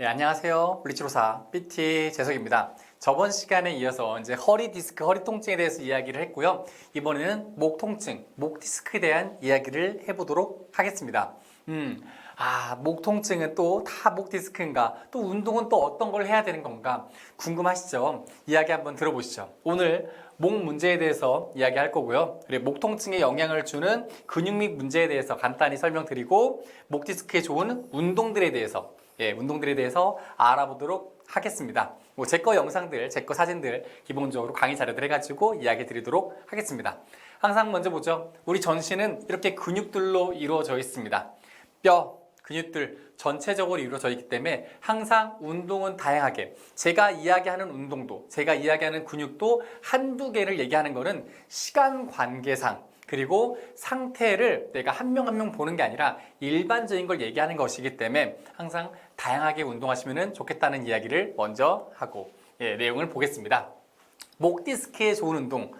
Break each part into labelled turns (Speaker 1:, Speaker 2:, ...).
Speaker 1: 예, 안녕하세요. 블리치로사 PT 재석입니다. 저번 시간에 이어서 이제 허리 디스크, 허리 통증에 대해서 이야기를 했고요. 이번에는 목 통증, 목 디스크에 대한 이야기를 해보도록 하겠습니다. 음, 아, 목 통증은 또 다 목 디스크인가? 또 운동은 또 어떤 걸 해야 되는 건가? 궁금하시죠? 이야기 한번 들어보시죠. 오늘 목 문제에 대해서 이야기할 거고요. 그리고 목 통증에 영향을 주는 근육 및 문제에 대해서 간단히 설명드리고 목 디스크에 좋은 운동들에 대해서 예, 운동들에 대해서 알아보도록 하겠습니다. 뭐 제 거 영상들, 제 거 사진들 기본적으로 강의 자료들 해가지고 이야기 드리도록 하겠습니다. 항상 먼저 보죠. 우리 전신은 이렇게 근육들로 이루어져 있습니다. 뼈, 근육들 전체적으로 이루어져 있기 때문에 항상 운동은 다양하게 제가 이야기하는 운동도 제가 이야기하는 근육도 한두 개를 얘기하는 거는 시간 관계상 그리고 상태를 내가 한 명 한 명 보는 게 아니라 일반적인 걸 얘기하는 것이기 때문에 항상 다양하게 운동하시면 좋겠다는 이야기를 먼저 하고 예, 내용을 보겠습니다. 목 디스크에 좋은 운동.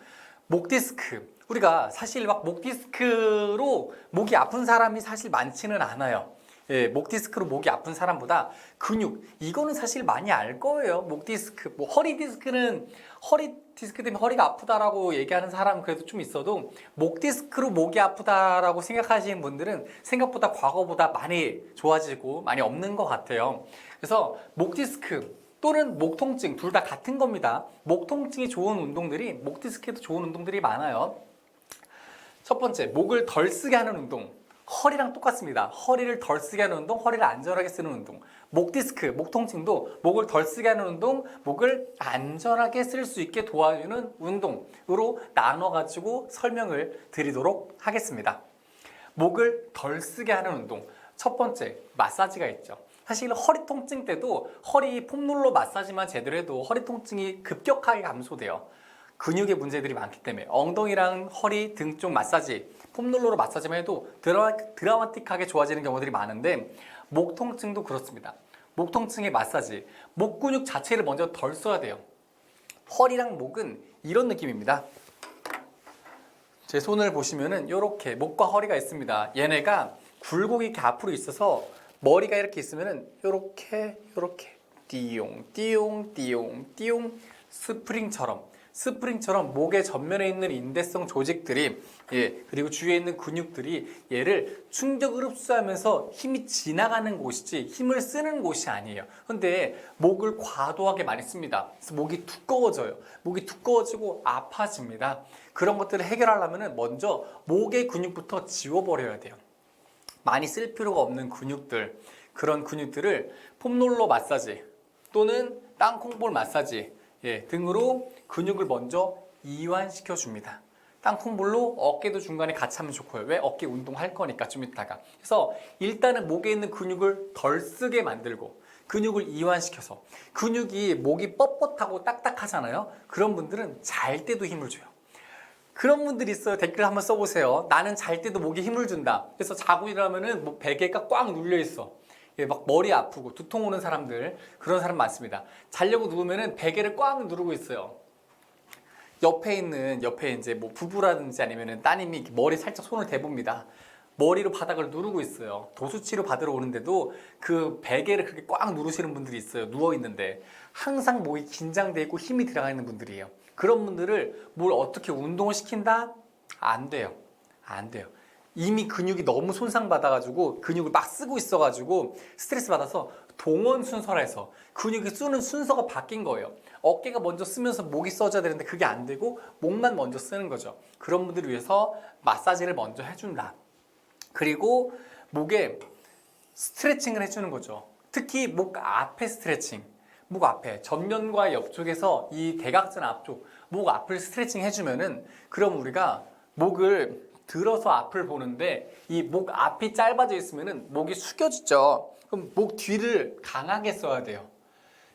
Speaker 1: 목 디스크. 우리가 사실 막 목 디스크로 목이 아픈 사람이 사실 많지는 않아요. 예, 목 디스크로 목이 아픈 사람보다 근육 이거는 사실 많이 알 거예요. 목 디스크, 뭐 허리 디스크는 허리 디스크 때문에 허리가 아프다라고 얘기하는 사람 그래도 좀 있어도 목 디스크로 목이 아프다라고 생각하시는 분들은 생각보다 과거보다 많이 좋아지고 많이 없는 것 같아요. 그래서 목 디스크 또는 목 통증 둘 다 같은 겁니다. 목 통증이 좋은 운동들이 목 디스크에도 좋은 운동들이 많아요. 첫 번째, 목을 덜 쓰게 하는 운동. 허리랑 똑같습니다. 허리를 덜 쓰게 하는 운동, 허리를 안전하게 쓰는 운동. 목 디스크, 목 통증도 목을 덜 쓰게 하는 운동, 목을 안전하게 쓸 수 있게 도와주는 운동으로 나눠가지고 설명을 드리도록 하겠습니다. 목을 덜 쓰게 하는 운동. 첫 번째, 마사지가 있죠. 사실 허리 통증 때도 허리 폼롤러 마사지만 제대로 해도 허리 통증이 급격하게 감소돼요. 근육의 문제들이 많기 때문에 엉덩이랑 허리 등 쪽 마사지, 폼롤러로 마사지만 해도 드라, 드라마틱하게 좋아지는 경우들이 많은데 목 통증도 그렇습니다. 목 통증의 마사지, 목 근육 자체를 먼저 덜 써야 돼요. 허리랑 목은 이런 느낌입니다. 제 손을 보시면은 이렇게 목과 허리가 있습니다. 얘네가 굴곡이 이렇게 앞으로 있어서 머리가 이렇게 있으면은 이렇게 이렇게 띠용 띠용 띠용 띠용 스프링처럼 스프링처럼 목의 전면에 있는 인대성 조직들이 예 그리고 주위에 있는 근육들이 얘를 충격을 흡수하면서 힘이 지나가는 곳이지 힘을 쓰는 곳이 아니에요. 근데 목을 과도하게 많이 씁니다. 그래서 목이 두꺼워져요. 목이 두꺼워지고 아파집니다. 그런 것들을 해결하려면 먼저 목의 근육부터 지워버려야 돼요. 많이 쓸 필요가 없는 근육들 그런 근육들을 폼롤러 마사지 또는 땅콩볼 마사지 예, 등으로 근육을 먼저 이완시켜 줍니다. 땅콩볼로 어깨도 중간에 같이 하면 좋고요. 왜 어깨 운동할 거니까 좀 이따가. 그래서 일단은 목에 있는 근육을 덜 쓰게 만들고 근육을 이완시켜서 근육이 목이 뻣뻣하고 딱딱하잖아요. 그런 분들은 잘 때도 힘을 줘요. 그런 분들이 있어요. 댓글 한번 써보세요. 나는 잘 때도 목에 힘을 준다. 그래서 자고 일어나면은 뭐 베개가 꽉 눌려 있어. 예, 막 머리 아프고 두통 오는 사람들 그런 사람 많습니다. 자려고 누우면은 베개를 꽉 누르고 있어요. 옆에 있는 옆에 이제 뭐 부부라든지 아니면은 따님이 머리 살짝 손을 대봅니다. 머리로 바닥을 누르고 있어요. 도수치료 받으러 오는데도 그 베개를 그렇게 꽉 누르시는 분들이 있어요. 누워 있는데 항상 목이 긴장돼 있고 힘이 들어가 있는 분들이에요. 그런 분들을 뭘 어떻게 운동을 시킨다? 안 돼요. 안 돼요. 이미 근육이 너무 손상받아가지고 근육을 막 쓰고 있어가지고 스트레스 받아서 동원 순서라해서 근육이 쓰는 순서가 바뀐 거예요. 어깨가 먼저 쓰면서 목이 써줘야 되는데 그게 안 되고 목만 먼저 쓰는 거죠. 그런 분들을 위해서 마사지를 먼저 해준다. 그리고 목에 스트레칭을 해주는 거죠. 특히 목 앞에 스트레칭. 목 앞에 전면과 옆쪽에서 이 대각선 앞쪽 목 앞을 스트레칭 해주면은 그럼 우리가 목을 들어서 앞을 보는데 이 목 앞이 짧아져 있으면은 목이 숙여지죠. 그럼 목 뒤를 강하게 써야 돼요.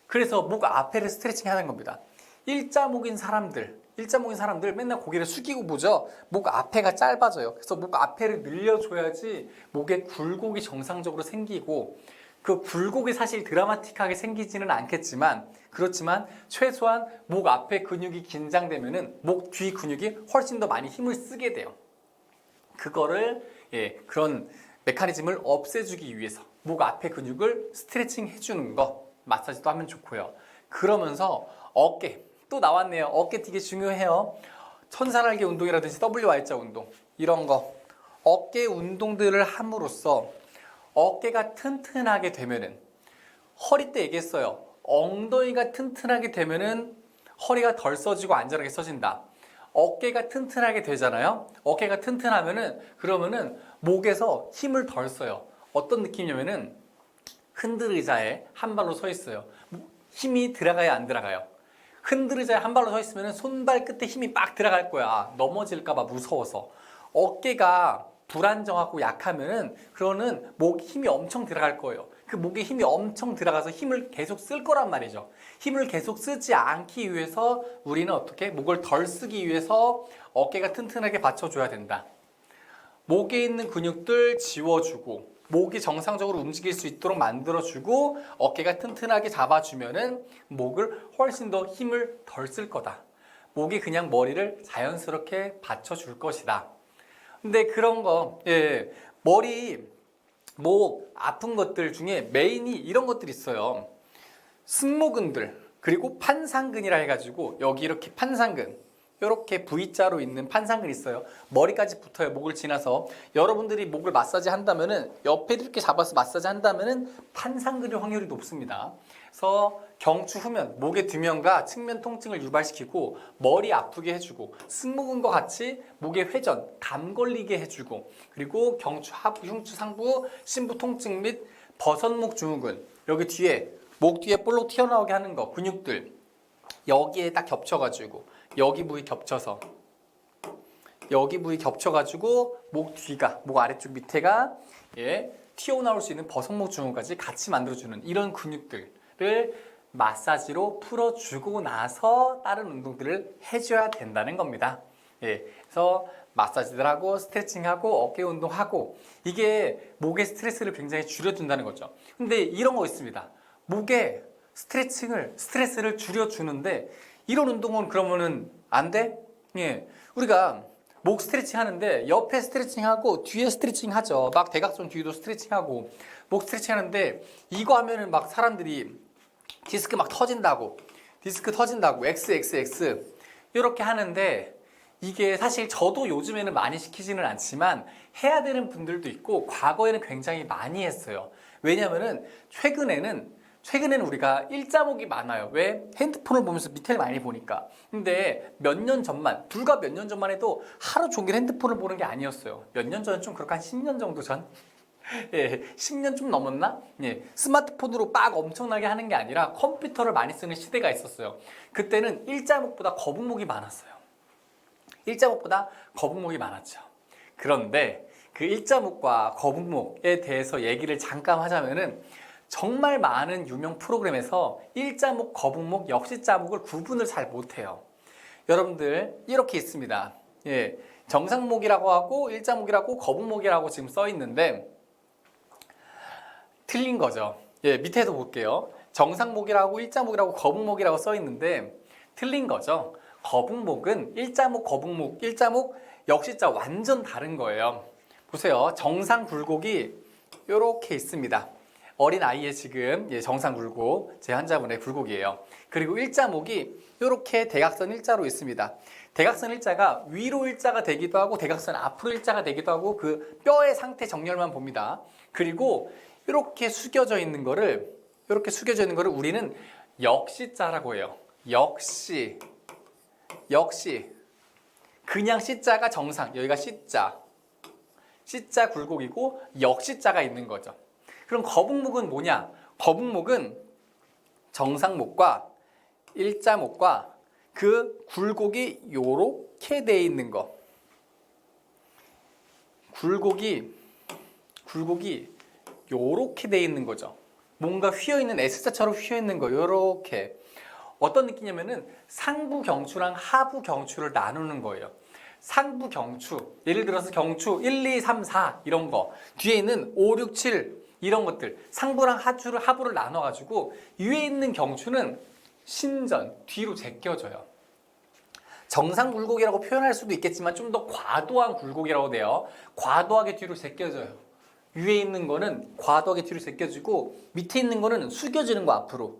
Speaker 1: 그래서 목 앞에를 스트레칭 하는 겁니다. 일자목인 사람들, 일자목인 사람들 맨날 고개를 숙이고 보죠. 목 앞에가 짧아져요. 그래서 목 앞에를 늘려줘야지 목에 굴곡이 정상적으로 생기고 그 굴곡이 사실 드라마틱하게 생기지는 않겠지만 그렇지만 최소한 목 앞에 근육이 긴장되면은 목 뒤 근육이 훨씬 더 많이 힘을 쓰게 돼요. 그거를 예, 그런 메커니즘을 없애주기 위해서 목 앞에 근육을 스트레칭 해주는 거 마사지도 하면 좋고요. 그러면서 어깨 또 나왔네요. 어깨 되게 중요해요. 천사날개 운동이라든지 WY자 운동 이런 거 어깨 운동들을 함으로써 어깨가 튼튼하게 되면은 허리 때 얘기했어요. 엉덩이가 튼튼하게 되면은 허리가 덜 써지고 안전하게 써진다. 어깨가 튼튼하게 되잖아요. 어깨가 튼튼하면은 그러면은 목에서 힘을 덜 써요. 어떤 느낌이냐면은 흔들 의자에 한 발로 서 있어요. 힘이 들어가야 안 들어가요. 흔들 의자에 한 발로 서 있으면은 손발 끝에 힘이 빡 들어갈 거야. 넘어질까봐 무서워서. 어깨가 불안정하고 약하면은 그러는 목 힘이 엄청 들어갈 거예요. 그 목에 힘이 엄청 들어가서 힘을 계속 쓸 거란 말이죠. 힘을 계속 쓰지 않기 위해서 우리는 어떻게 목을 덜 쓰기 위해서 어깨가 튼튼하게 받쳐줘야 된다. 목에 있는 근육들 지워주고 목이 정상적으로 움직일 수 있도록 만들어주고 어깨가 튼튼하게 잡아주면은 목을 훨씬 더 힘을 덜 쓸 거다. 목이 그냥 머리를 자연스럽게 받쳐줄 것이다. 근데 그런 거, 예, 머리, 목 아픈 것들 중에 메인이 이런 것들이 있어요. 승모근들, 그리고 판상근이라 해가지고 여기 이렇게 판상근, 이렇게 V자로 있는 판상근이 있어요. 머리까지 붙어요. 목을 지나서 여러분들이 목을 마사지 한다면은 옆에 이렇게 잡아서 마사지 한다면은 판상근일 확률이 높습니다. 그래서 경추 후면 목의 뒷면과 측면 통증을 유발시키고 머리 아프게 해주고 승모근과 같이 목의 회전 감 걸리게 해주고 그리고 경추 하부 흉추 상부 심부 통증 및 버선목 증후군 여기 뒤에 목 뒤에 볼록 튀어나오게 하는 거 근육들 여기에 딱 겹쳐가지고 여기 부위 겹쳐서 여기 부위 겹쳐가지고 목 뒤가 목 아래쪽 밑에가 예 튀어나올 수 있는 버선목 증후까지 같이 만들어주는 이런 근육들 을 마사지로 풀어주고 나서 다른 운동들을 해줘야 된다는 겁니다. 예, 그래서 마사지들 하고 스트레칭하고 어깨 운동하고 이게 목의 스트레스를 굉장히 줄여준다는 거죠. 근데 이런 거 있습니다. 목에 스트레칭을 스트레스를 줄여주는데 이런 운동은 그러면은 안 돼? 예, 우리가 목 스트레칭 하는데 옆에 스트레칭 하고 뒤에 스트레칭 하죠. 막 대각선 뒤도 스트레칭 하고 목 스트레칭 하는데 이거 하면은 막 사람들이 디스크 막 터진다고 디스크 터진다고 XXX 이렇게 하는데 이게 사실 저도 요즘에는 많이 시키지는 않지만 해야 되는 분들도 있고 과거에는 굉장히 많이 했어요. 왜냐면은 최근에는 최근에는 우리가 일자목이 많아요. 왜? 핸드폰을 보면서 밑에를 많이 보니까. 근데 몇 년 전만, 불과 몇 년 전만 해도 하루 종일 핸드폰을 보는 게 아니었어요. 몇 년 전은 좀 그렇게 한 10년 정도 전? 예, 10년 좀 넘었나? 예, 스마트폰으로 빡 엄청나게 하는 게 아니라 컴퓨터를 많이 쓰는 시대가 있었어요. 그때는 일자목보다 거북목이 많았어요. 일자목보다 거북목이 많았죠. 그런데 그 일자목과 거북목에 대해서 얘기를 잠깐 하자면은 정말 많은 유명 프로그램에서 일자목, 거북목, 역시자목을 구분을 잘 못해요. 여러분들 이렇게 있습니다. 예, 정상목이라고 하고 일자목이라고 거북목이라고 지금 써 있는데 틀린 거죠. 예, 밑에도 볼게요. 정상목이라고 일자목이라고 거북목이라고 써 있는데 틀린 거죠. 거북목은 일자목, 거북목, 일자목, 역시자 완전 다른 거예요. 보세요. 정상 굴곡이 이렇게 있습니다. 어린 아이의 지금 예, 정상 굴곡, 제 환자분의 굴곡이에요. 그리고 일자목이 이렇게 대각선 일자로 있습니다. 대각선 일자가 위로 일자가 되기도 하고 대각선 앞으로 일자가 되기도 하고 그 뼈의 상태 정렬만 봅니다. 그리고 이렇게 숙여져 있는 거를 이렇게 숙여져 있는 거를 우리는 역시자라고 해요. 역시 역시 그냥 C자가 정상 여기가 C자 C자 굴곡이고 역시자가 있는 거죠. 그럼 거북목은 뭐냐? 거북목은 정상목과 일자목과 그 굴곡이 요렇게 돼 있는 거. 굴곡이 굴곡이 요렇게 돼 있는 거죠. 뭔가 휘어 있는 S자처럼 휘어 있는 거 요렇게. 어떤 느낌이냐면은 상부 경추랑 하부 경추를 나누는 거예요. 상부 경추, 예를 들어서 경추 1, 2, 3, 4 이런 거 뒤에 있는 5, 6, 7 이런 것들 상부랑 하추를 하부를 나눠가지고 위에 있는 경추는 신전 뒤로 제껴져요. 정상 굴곡이라고 표현할 수도 있겠지만 좀 더 과도한 굴곡이라고 돼요. 과도하게 뒤로 제껴져요. 위에 있는 거는 과도하게 뒤로 제껴지고 밑에 있는 거는 숙여지는 거 앞으로.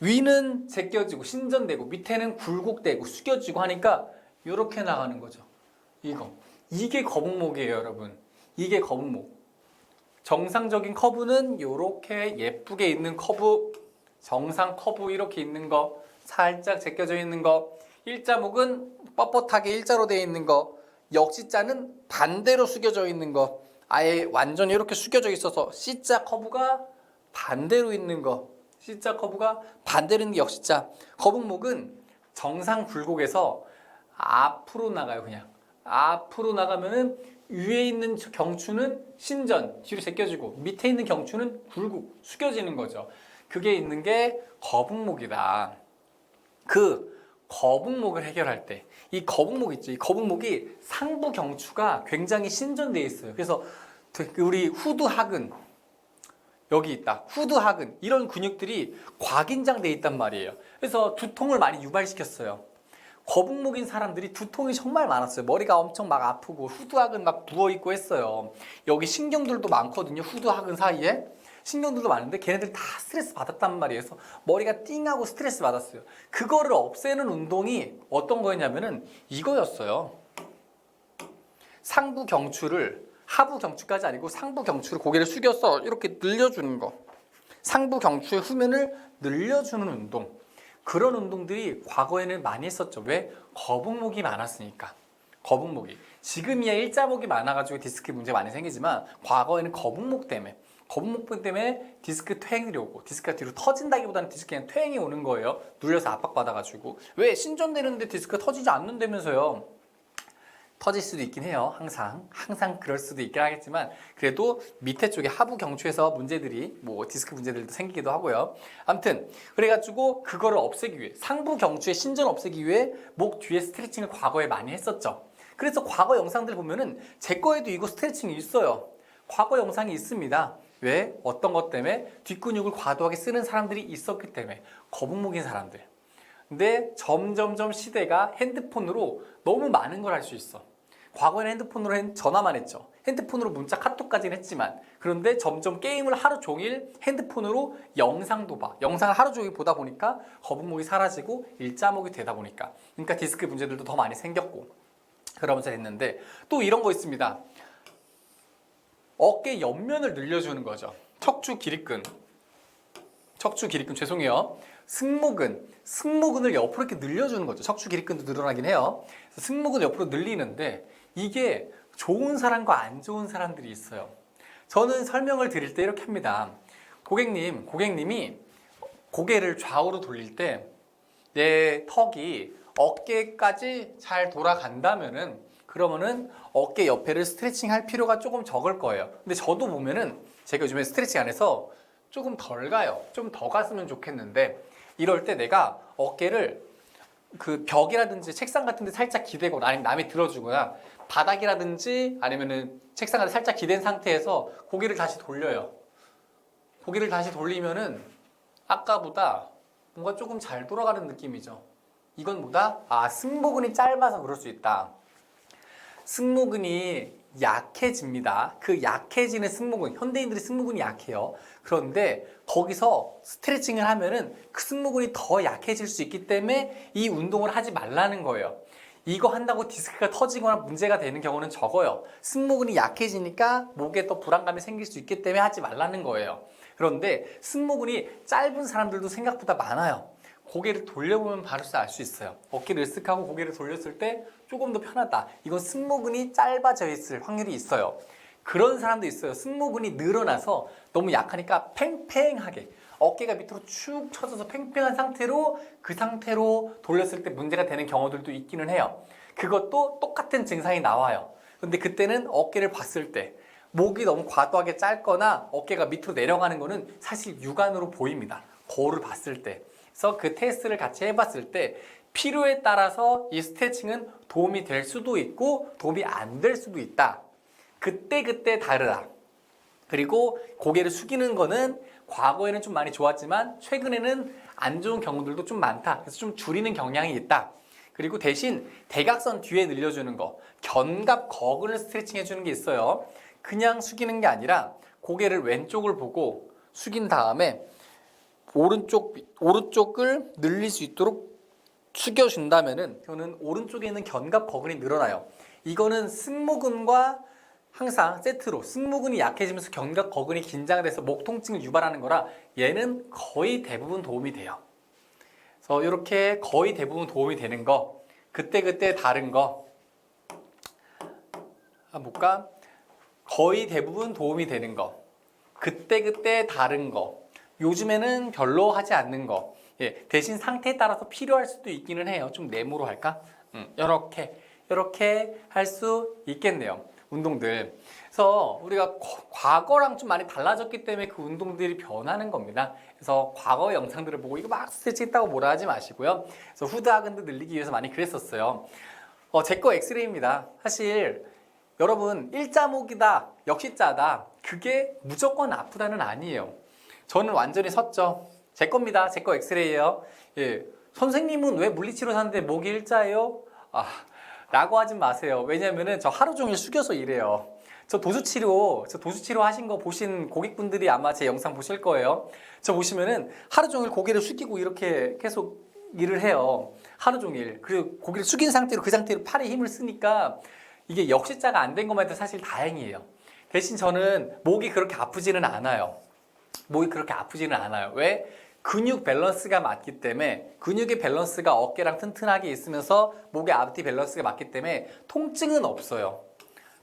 Speaker 1: 위는 제껴지고 신전되고 밑에는 굴곡되고 숙여지고 하니까 이렇게 나가는 거죠. 이거. 이게 거북목이에요, 여러분. 이게 거북목. 정상적인 커브는 이렇게 예쁘게 있는 커브, 정상 커브 이렇게 있는 거, 살짝 제껴져 있는 거, 일자목은 뻣뻣하게 일자로 되어 있는 거, 역시자는 반대로 숙여져 있는 거, 아예 완전히 이렇게 숙여져 있어서 C자 커브가 반대로 있는 거, C자 커브가 반대로 있는 게 역시자. 거북목은 정상 굴곡에서 앞으로 나가요, 그냥. 앞으로 나가면은 위에 있는 경추는 신전 뒤로 제껴지고 밑에 있는 경추는 굴곡 숙여지는 거죠. 그게 있는 게 거북목이다. 그 거북목을 해결할 때 이 거북목 있죠. 이 거북목이 상부 경추가 굉장히 신전되어 있어요. 그래서 우리 후두하근 여기 있다. 후두하근 이런 근육들이 과긴장돼 있단 말이에요. 그래서 두통을 많이 유발시켰어요. 거북목인 사람들이 두통이 정말 많았어요. 머리가 엄청 막 아프고 후두하근 막 부어 있고 했어요. 여기 신경들도 많거든요. 후두하근 사이에 신경들도 많은데 걔네들 다 스트레스 받았단 말이에요. 그래서 머리가 띵하고 스트레스 받았어요. 그거를 없애는 운동이 어떤 거였냐면은 이거였어요. 상부 경추를 하부 경추까지 아니고 상부 경추를 고개를 숙여서 이렇게 늘려주는 거. 상부 경추의 후면을 늘려주는 운동. 그런 운동들이 과거에는 많이 했었죠. 왜? 거북목이 많았으니까. 거북목이. 지금이야 일자목이 많아가지고 디스크 문제 많이 생기지만 과거에는 거북목 때문에 거북목 때문에 디스크 퇴행이 오고 디스크가 뒤로 터진다기보다는 디스크 그냥 퇴행이 오는 거예요. 눌려서 압박받아가지고 왜 신전되는데 디스크가 터지지 않는다면서요. 터질 수도 있긴 해요. 항상 항상 그럴 수도 있긴 하겠지만 그래도 밑에 쪽에 하부 경추에서 문제들이 뭐 디스크 문제들도 생기기도 하고요. 아무튼 그래가지고 그거를 없애기 위해 상부 경추의 신전 없애기 위해 목 뒤에 스트레칭을 과거에 많이 했었죠. 그래서 과거 영상들 보면은 제 거에도 이거 스트레칭이 있어요. 과거 영상이 있습니다. 왜? 어떤 것 때문에 뒷근육을 과도하게 쓰는 사람들이 있었기 때문에 거북목인 사람들. 근데 점점점 시대가 핸드폰으로 너무 많은 걸 할 수 있어. 과거에는 핸드폰으로 핸- 전화만 했죠. 핸드폰으로 문자 카톡까지는 했지만 그런데 점점 게임을 하루 종일 핸드폰으로 영상도 봐. 영상을 하루 종일 보다 보니까 거북목이 사라지고 일자목이 되다 보니까 그러니까 디스크 문제들도 더 많이 생겼고 그러면서 했는데 또 이런 거 있습니다. 어깨 옆면을 늘려주는 거죠. 척추 기립근. 척추 기립근 죄송해요. 승모근, 승모근을 옆으로 이렇게 늘려주는 거죠. 척추 기립근도 늘어나긴 해요. 승모근을 옆으로 늘리는데 이게 좋은 사람과 안 좋은 사람들이 있어요. 저는 설명을 드릴 때 이렇게 합니다. 고객님, 고객님이 고개를 좌우로 돌릴 때 내 턱이 어깨까지 잘 돌아간다면은 그러면은 어깨 옆에를 스트레칭 할 필요가 조금 적을 거예요. 근데 저도 보면은 제가 요즘에 스트레칭 안 해서 조금 덜 가요. 좀 더 갔으면 좋겠는데 이럴 때 내가 어깨를 그 벽이라든지 책상 같은 데 살짝 기대거나 아니면 남이 들어주거나 바닥이라든지 아니면은 책상 같은 데 살짝 기댄 상태에서 고개를 다시 돌려요. 고개를 다시 돌리면은 아까보다 뭔가 조금 잘 돌아가는 느낌이죠. 이건 뭐다? 아, 승모근이 짧아서 그럴 수 있다. 승모근이 약해집니다. 그 약해지는 승모근, 현대인들이 승모근이 약해요. 그런데 거기서 스트레칭을 하면은 그 승모근이 더 약해질 수 있기 때문에 이 운동을 하지 말라는 거예요. 이거 한다고 디스크가 터지거나 문제가 되는 경우는 적어요. 승모근이 약해지니까 목에 또 불안감이 생길 수 있기 때문에 하지 말라는 거예요. 그런데 승모근이 짧은 사람들도 생각보다 많아요. 고개를 돌려보면 바로 알 수 있어요. 어깨를 으쓱하고 고개를 돌렸을 때 조금 더 편하다. 이건 승모근이 짧아져 있을 확률이 있어요. 그런 사람도 있어요. 승모근이 늘어나서 너무 약하니까 팽팽하게 어깨가 밑으로 축 처져서 팽팽한 상태로 그 상태로 돌렸을 때 문제가 되는 경우들도 있기는 해요. 그것도 똑같은 증상이 나와요. 근데 그때는 어깨를 봤을 때 목이 너무 과도하게 짧거나 어깨가 밑으로 내려가는 거는 사실 육안으로 보입니다. 거울을 봤을 때. 그래서 그 테스트를 같이 해봤을 때 필요에 따라서 이 스트레칭은 도움이 될 수도 있고 도움이 안 될 수도 있다. 그때 그때 다르다. 그리고 고개를 숙이는 거는 과거에는 좀 많이 좋았지만 최근에는 안 좋은 경우들도 좀 많다. 그래서 좀 줄이는 경향이 있다. 그리고 대신 대각선 뒤에 늘려주는 거, 견갑 거근을 스트레칭 해주는 게 있어요. 그냥 숙이는 게 아니라 고개를 왼쪽을 보고 숙인 다음에 오른쪽 오른쪽을 늘릴 수 있도록 숙여준다면은 저는 오른쪽에 있는 견갑 거근이 늘어나요. 이거는 승모근과 항상 세트로 승모근이 약해지면서 견갑 거근이 긴장돼서 목 통증을 유발하는 거라 얘는 거의 대부분 도움이 돼요. 그래서 이렇게 거의 대부분 도움이 되는 거 그때그때 다른 거 한번 볼까? 거의 대부분 도움이 되는 거 그때그때 다른 거 요즘에는 별로 하지 않는 거 예, 대신 상태에 따라서 필요할 수도 있기는 해요. 좀 네모로 할까? 음, 이렇게 이렇게 할 수 있겠네요. 운동들. 그래서 우리가 과- 과거랑 좀 많이 달라졌기 때문에 그 운동들이 변하는 겁니다. 그래서 과거 영상들을 보고 이거 막 스트레칭 했다고 뭐라 하지 마시고요. 그래서 후드 하근도 늘리기 위해서 많이 그랬었어요. 어, 제 거 엑스레이입니다. 사실 여러분 일자목이다 역시자다 그게 무조건 아프다는 아니에요. 저는 완전히 섰죠. 제 겁니다. 제 거 엑스레이예요. 예. 선생님은 왜 물리치료 사는데 목이 일자예요? 아, 라고 하지 마세요. 왜냐면은 저 하루 종일 숙여서 일해요. 저 도수치료, 저 도수치료 하신 거 보신 고객분들이 아마 제 영상 보실 거예요. 저 보시면은 하루 종일 고개를 숙이고 이렇게 계속 일을 해요. 하루 종일. 그리고 고개를 숙인 상태로 그 상태로 팔에 힘을 쓰니까 이게 역시자가 안 된 것만 해도 사실 다행이에요. 대신 저는 목이 그렇게 아프지는 않아요. 목이 그렇게 아프지는 않아요. 왜? 근육 밸런스가 맞기 때문에 근육의 밸런스가 어깨랑 튼튼하게 있으면서 목의 앞뒤 밸런스가 맞기 때문에 통증은 없어요.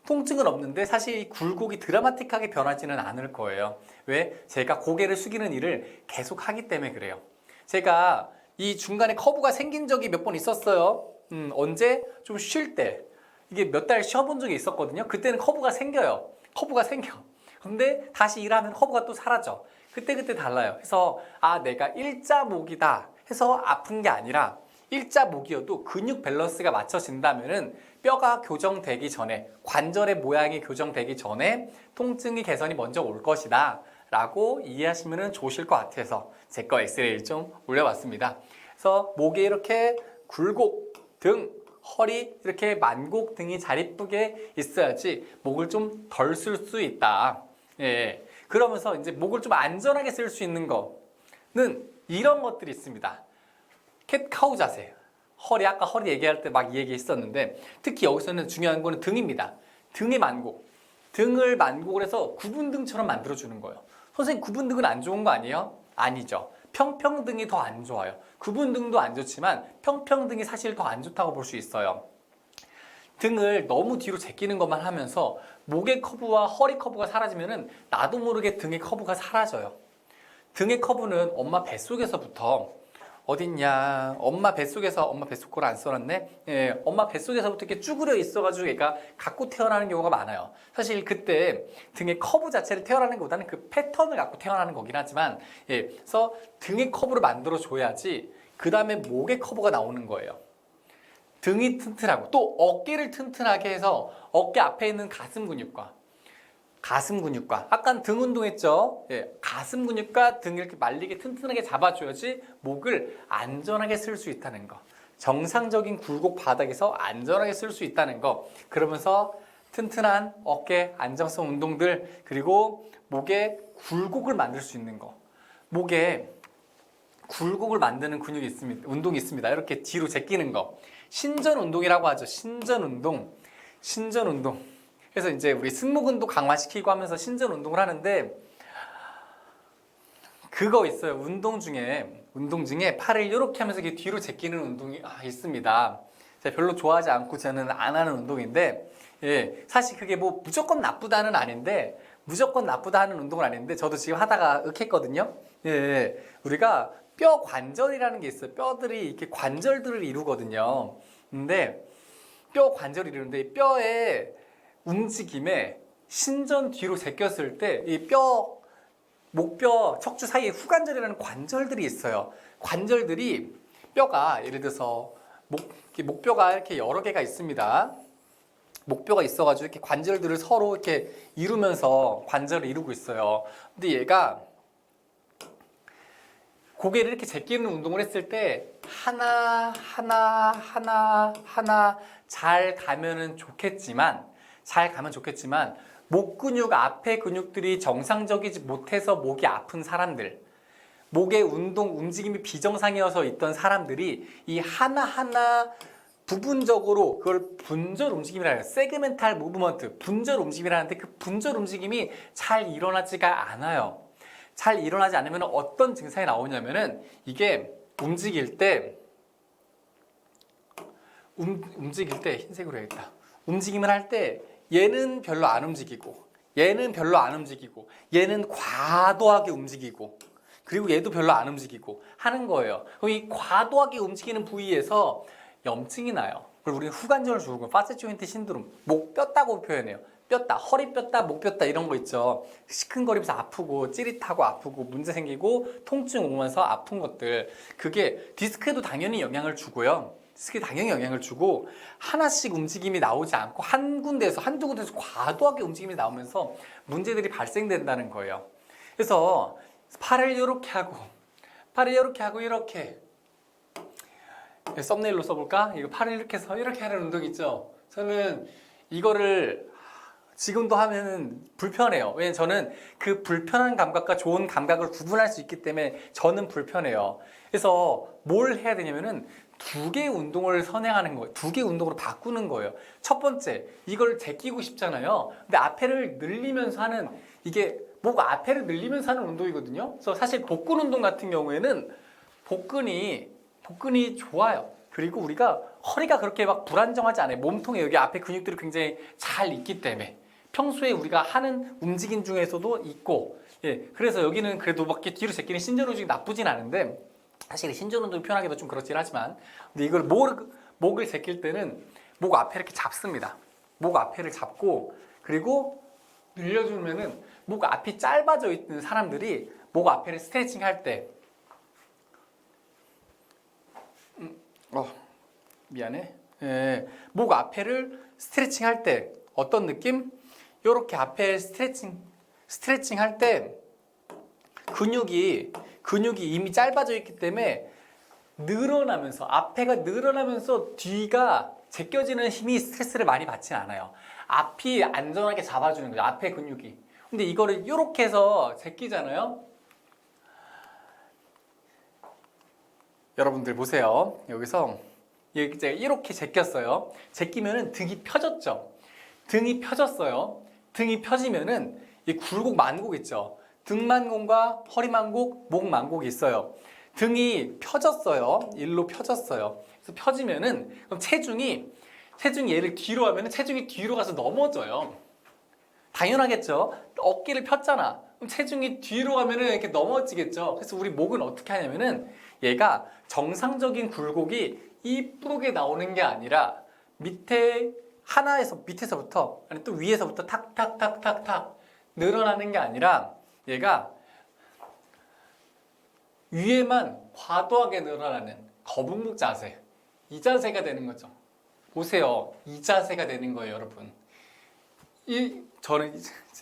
Speaker 1: 통증은 없는데 사실 이 굴곡이 드라마틱하게 변하지는 않을 거예요. 왜? 제가 고개를 숙이는 일을 계속 하기 때문에 그래요. 제가 이 중간에 커브가 생긴 적이 몇 번 있었어요. 음, 언제? 좀 쉴 때. 이게 몇 달 쉬어본 적이 있었거든요. 그때는 커브가 생겨요. 커브가 생겨. 근데 다시 일하면 커브가 또 사라져. 그때그때 달라요. 그래서 아 내가 일자목이다 해서 아픈 게 아니라 일자목이어도 근육 밸런스가 맞춰진다면은 뼈가 교정되기 전에 관절의 모양이 교정되기 전에 통증이 개선이 먼저 올 것이다 라고 이해하시면 좋으실 것 같아서 제 거 엑스레이를 좀 올려봤습니다. 그래서 목에 이렇게 굴곡 등 허리 이렇게 만곡 등이 잘 이쁘게 있어야지 목을 좀 덜 쓸 수 있다. 예. 그러면서 이제 목을 좀 안전하게 쓸 수 있는 거는 이런 것들이 있습니다. 캣카우 자세. 허리 아까 허리 얘기할 때 막 얘기했었는데 특히 여기서는 중요한 거는 등입니다. 등의 만곡. 등을 만곡을 해서 구분등처럼 만들어 주는 거예요. 선생님 구분등은 안 좋은 거 아니에요? 아니죠. 평평등이 더 안 좋아요. 구분등도 안 좋지만 평평등이 사실 더 안 좋다고 볼 수 있어요. 등을 너무 뒤로 제끼는 것만 하면서 목의 커브와 허리 커브가 사라지면은 나도 모르게 등의 커브가 사라져요. 등의 커브는 엄마 뱃속에서부터 어딨냐? 엄마 뱃속에서 엄마 뱃속 걸 안 써놨네? 예, 엄마 뱃속에서부터 이렇게 쭈그려 있어가지고 얘가 갖고 태어나는 경우가 많아요. 사실 그때 등의 커브 자체를 태어나는 것보다는 그 패턴을 갖고 태어나는 거긴 하지만 예, 그래서 등의 커브를 만들어 줘야지 그 다음에 목의 커브가 나오는 거예요 등이 튼튼하고 또 어깨를 튼튼하게 해서 어깨 앞에 있는 가슴 근육과 가슴 근육과 아까 등 운동했죠. 예, 가슴 근육과 등 이렇게 말리게 튼튼하게 잡아줘야지 목을 안전하게 쓸 수 있다는 거. 정상적인 굴곡 바닥에서 안전하게 쓸 수 있다는 거. 그러면서 튼튼한 어깨 안정성 운동들 그리고 목에 굴곡을 만들 수 있는 거. 목에 굴곡을 만드는 근육이 있습니다. 운동이 있습니다. 이렇게 뒤로 제끼는 거. 신전 운동이라고 하죠. 신전 운동. 신전 운동. 그래서 이제 우리 승모근도 강화시키고 하면서 신전 운동을 하는데 그거 있어요. 운동 중에 운동 중에 팔을 이렇게 하면서 이렇게 뒤로 제끼는 운동이 아, 있습니다. 제가 별로 좋아하지 않고 저는 안 하는 운동인데 예, 사실 그게 뭐 무조건 나쁘다는 아닌데 무조건 나쁘다 하는 운동은 아닌데 저도 지금 하다가 윽했거든요. 예, 우리가 뼈 관절이라는 게 있어요. 뼈들이 이렇게 관절들을 이루거든요. 근데 뼈 관절이 이루는데 이 뼈의 움직임에 신전 뒤로 제꼈을 때 이 뼈 목뼈 척추 사이에 후관절이라는 관절들이 있어요. 관절들이 뼈가 예를 들어서 목 목뼈가 이렇게 여러 개가 있습니다. 목뼈가 있어가지고 이렇게 관절들을 서로 이렇게 이루면서 관절을 이루고 있어요. 근데 얘가 고개를 이렇게 제끼는 운동을 했을 때 하나 하나 하나 하나 잘 가면은 좋겠지만 잘 가면 좋겠지만 목 근육 앞에 근육들이 정상적이지 못해서 목이 아픈 사람들, 목의 운동 움직임이 비정상이어서 있던 사람들이 이 하나하나 부분적으로 그걸 분절 움직임이라 해요. 세그멘탈 무브먼트, 분절 움직임이라는데 그 분절 움직임이 잘 일어나지가 않아요. 잘 일어나지 않으면 어떤 증상이 나오냐면은 이게 움직일 때 움, 움직일 때 흰색으로 해야겠다. 움직임을 할 때 얘는 별로 안 움직이고 얘는 별로 안 움직이고 얘는 과도하게 움직이고 그리고 얘도 별로 안 움직이고 하는 거예요. 그럼 이 과도하게 움직이는 부위에서 염증이 나요. 그리고 우리는 주는 거 파세 조인트 신드롬, 목 뼈다고 표현해요. 뼈다, 허리 뼈다, 목 뼈다 이런 거 있죠. 시큰거리면서 아프고 찌릿하고 아프고 문제 생기고 통증 오면서 아픈 것들 그게 디스크에도 당연히 영향을 주고요. 디스크에 당연히 영향을 주고 하나씩 움직임이 나오지 않고 한 군데에서 한두 군데에서 과도하게 움직임이 나오면서 문제들이 발생된다는 거예요. 그래서 팔을 이렇게 하고 팔을 이렇게 하고 이렇게 썸네일로 써볼까? 이거 팔을 이렇게 해서 이렇게 하는 운동 있죠? 저는 이거를 지금도 하면은 불편해요. 왜냐면 저는 그 불편한 감각과 좋은 감각을 구분할 수 있기 때문에 저는 불편해요. 그래서 뭘 해야 되냐면은 두 개의 운동을 선행하는 거예요. 두 개의 운동으로 바꾸는 거예요. 첫 번째, 이걸 제끼고 싶잖아요. 근데 앞에를 늘리면서 하는 이게 목 앞에를 늘리면서 하는 운동이거든요. 그래서 사실 복근 운동 같은 경우에는 복근이 복근이 좋아요. 그리고 우리가 허리가 그렇게 막 불안정하지 않아요. 몸통에 여기 앞에 근육들이 굉장히 잘 있기 때문에 평소에 우리가 하는 움직임 중에서도 있고 예 그래서 여기는 그래도 막 이렇게 뒤로 제끼는 신전 움직이 나쁘진 않은데 사실 신전 운동 표현하기도 좀 그렇긴 하지만 근데 이걸 목, 목을 제낄 때는 목 앞에 이렇게 잡습니다. 목 앞에를 잡고 그리고 늘려주면은 목 앞이 짧아져 있는 사람들이 목 앞에를 스트레칭 할때 어, 미안해. 예, 목 앞에를 스트레칭 할 때 어떤 느낌? 이렇게 앞에 스트레칭 스트레칭 할 때 근육이 근육이 이미 짧아져 있기 때문에 늘어나면서 앞에가 늘어나면서 뒤가 제껴지는 힘이 스트레스를 많이 받지 않아요. 앞이 안전하게 잡아주는 거죠. 앞에 근육이. 근데 이거를 이렇게 해서 제끼잖아요. 여러분들 보세요. 여기서 이제 이렇게 제꼈어요. 제끼면은 등이 펴졌죠. 등이 펴졌어요. 등이 펴지면은 이 굴곡 만곡 있죠. 등만곡과 허리만곡, 목만곡이 있어요. 등이 펴졌어요. 일로 펴졌어요. 그래서 펴지면은 그럼 체중이 체중이 얘를 뒤로 하면은 체중이 뒤로 가서 넘어져요. 당연하겠죠. 어깨를 폈잖아. 그럼 체중이 뒤로 가면은 이렇게 넘어지겠죠. 그래서 우리 목은 어떻게 하냐면은 얘가 정상적인 굴곡이 이쁘게 나오는 게 아니라 밑에 하나에서 밑에서부터 아니 또 위에서부터 탁탁탁탁탁 늘어나는 게 아니라 얘가 위에만 과도하게 늘어나는 거북목 자세 이 자세가 되는 거죠. 보세요. 이 자세가 되는 거예요, 여러분. 이 저는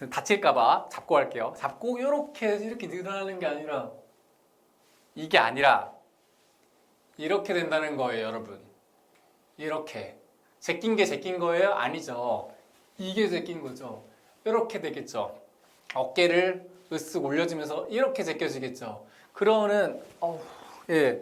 Speaker 1: 다칠까봐 잡고 할게요. 잡고 이렇게 이렇게 늘어나는 게 아니라 이게 아니라 이렇게 된다는 거예요, 여러분. 이렇게 제낀 게 제낀 거예요? 아니죠. 이게 제낀 거죠. 이렇게 되겠죠. 어깨를 으쓱 올려주면서 이렇게 제껴지겠죠. 그러면은 어, 예,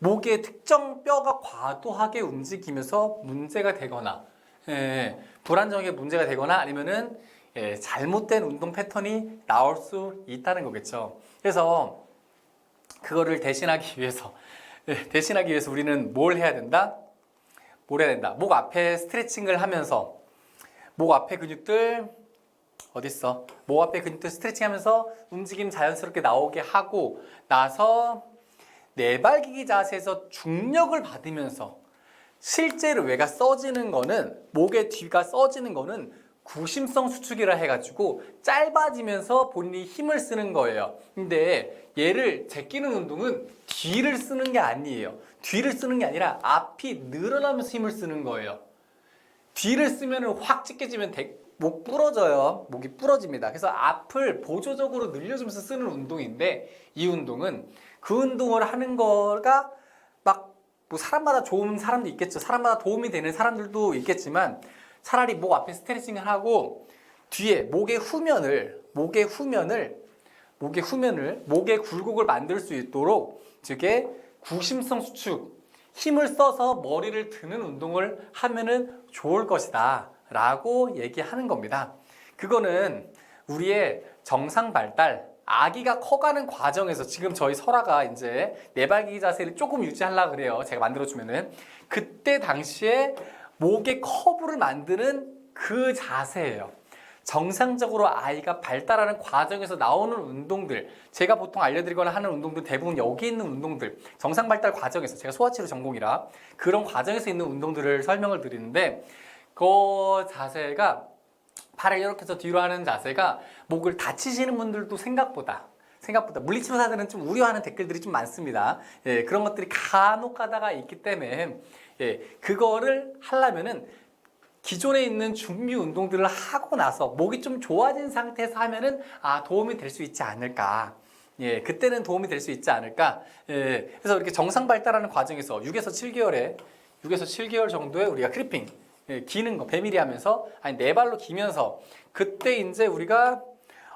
Speaker 1: 목의 특정 뼈가 과도하게 움직이면서 문제가 되거나 예, 불안정하게 문제가 되거나 아니면은 예, 잘못된 운동 패턴이 나올 수 있다는 거겠죠. 그래서 그거를 대신하기 위해서 예, 대신하기 위해서 우리는 뭘 해야 된다? 뭘 해야 된다? 목 앞에 스트레칭을 하면서 목 앞에 근육들 어딨어? 목 앞에 근육들 스트레칭하면서 움직임 자연스럽게 나오게 하고 나서 내발기기 자세에서 중력을 받으면서 실제로 외가 써지는 거는 목의 뒤가 써지는 거는 구심성 수축이라 해가지고 짧아지면서 본인이 힘을 쓰는 거예요. 근데 얘를 제끼는 운동은 뒤를 쓰는 게 아니에요. 뒤를 쓰는 게 아니라 앞이 늘어나면서 힘을 쓰는 거예요. 뒤를 쓰면 확 찢겨지면 대- 목 부러져요. 목이 부러집니다. 그래서 앞을 보조적으로 늘려주면서 쓰는 운동인데 이 운동은 그 운동을 하는 거가 막 뭐 사람마다 좋은 사람도 있겠죠. 사람마다 도움이 되는 사람들도 있겠지만 차라리 목 앞에 스트레칭을 하고 뒤에 목의 후면을 목의 후면을 목의 후면을 목의 굴곡을 만들 수 있도록 즉의 구심성 수축 힘을 써서 머리를 드는 운동을 하면은 좋을 것이다 라고 얘기하는 겁니다. 그거는 우리의 정상 발달 아기가 커가는 과정에서 지금 저희 설아가 이제 네발기기 자세를 조금 유지하려고 그래요. 제가 만들어주면은 그때 당시에 목의 커브를 만드는 그 자세예요. 정상적으로 아이가 발달하는 과정에서 나오는 운동들 제가 보통 알려드리거나 하는 운동들 대부분 여기 있는 운동들 정상 발달 과정에서 제가 소아치료 전공이라 그런 과정에서 있는 운동들을 설명을 드리는데 그 자세가 팔을 이렇게 해서 뒤로 하는 자세가 목을 다치시는 분들도 생각보다 생각보다 물리치료사들은 좀 우려하는 댓글들이 좀 많습니다. 예, 그런 것들이 간혹 가다가 있기 때문에 예, 그거를 하려면은 기존에 있는 준비 운동들을 하고 나서 목이 좀 좋아진 상태에서 하면은 아 도움이 될 수 있지 않을까. 예, 그때는 도움이 될 수 있지 않을까. 예, 그래서 이렇게 정상 발달하는 과정에서 6에서 7개월에 6에서 7개월 정도에 우리가 크리핑 예, 기는 거 배밀이 하면서 아니 네 발로 기면서 그때 이제 우리가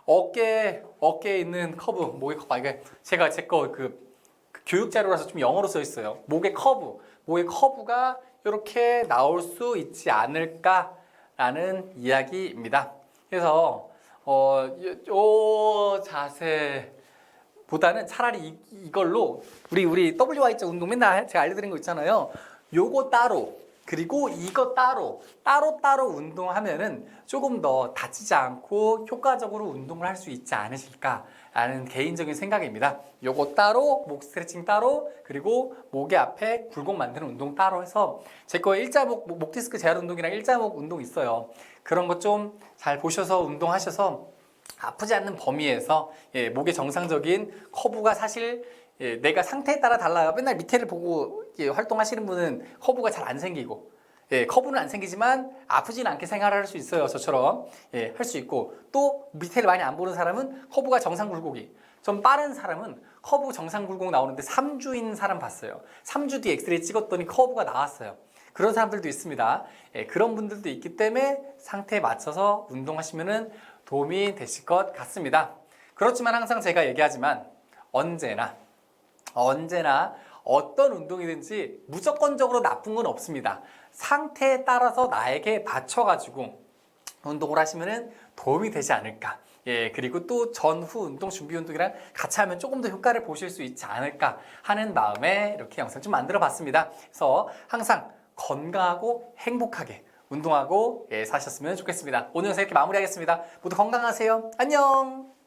Speaker 1: 어깨 어깨에 있는 커브 목의 커브 아 이게 제가 제 거 그 교육 자료라서 좀 영어로 써 있어요. 목의 커브 목의 커브가 이렇게 나올 수 있지 않을까라는 이야기입니다. 그래서 어, 요, 요 자세 보다는 차라리 이, 이걸로 우리 우리 WY자 운동 맨날 제가 알려드린 거 있잖아요. 요거 따로 그리고 이거 따로 따로 따로 운동하면은 조금 더 다치지 않고 효과적으로 운동을 할 수 있지 않으실까 라는 개인적인 생각입니다. 요거 따로 목 스트레칭 따로 그리고 목의 앞에 굴곡 만드는 운동 따로 해서 제 거에 일자목 목, 목 디스크 재활 운동이랑 일자목 운동 있어요. 그런 것 좀 잘 보셔서 운동하셔서 아프지 않는 범위에서 예, 목의 정상적인 커브가 사실 예, 내가 상태에 따라 달라요. 맨날 밑에를 보고 예, 활동하시는 분은 커브가 잘 안 생기고 예, 커브는 안 생기지만 아프진 않게 생활할 수 있어요. 저처럼 예, 할 수 있고 또 밑에를 많이 안 보는 사람은 커브가 정상 굴곡이 좀 빠른 사람은 커브 정상 굴곡 나오는데 3주인 사람 봤어요. 3주 뒤에 엑스레이 찍었더니 커브가 나왔어요. 그런 사람들도 있습니다. 예, 그런 분들도 있기 때문에 상태에 맞춰서 운동하시면 도움이 되실 것 같습니다. 그렇지만 항상 제가 얘기하지만 언제나 언제나 어떤 운동이든지 무조건적으로 나쁜 건 없습니다. 상태에 따라서 나에게 맞춰가지고 운동을 하시면 도움이 되지 않을까. 예, 그리고 또 전후 운동, 준비 운동이랑 같이 하면 조금 더 효과를 보실 수 있지 않을까 하는 마음에 이렇게 영상 좀 만들어 봤습니다. 그래서 항상 건강하고 행복하게 운동하고 예, 사셨으면 좋겠습니다. 오늘 영상 이렇게 마무리하겠습니다. 모두 건강하세요. 안녕!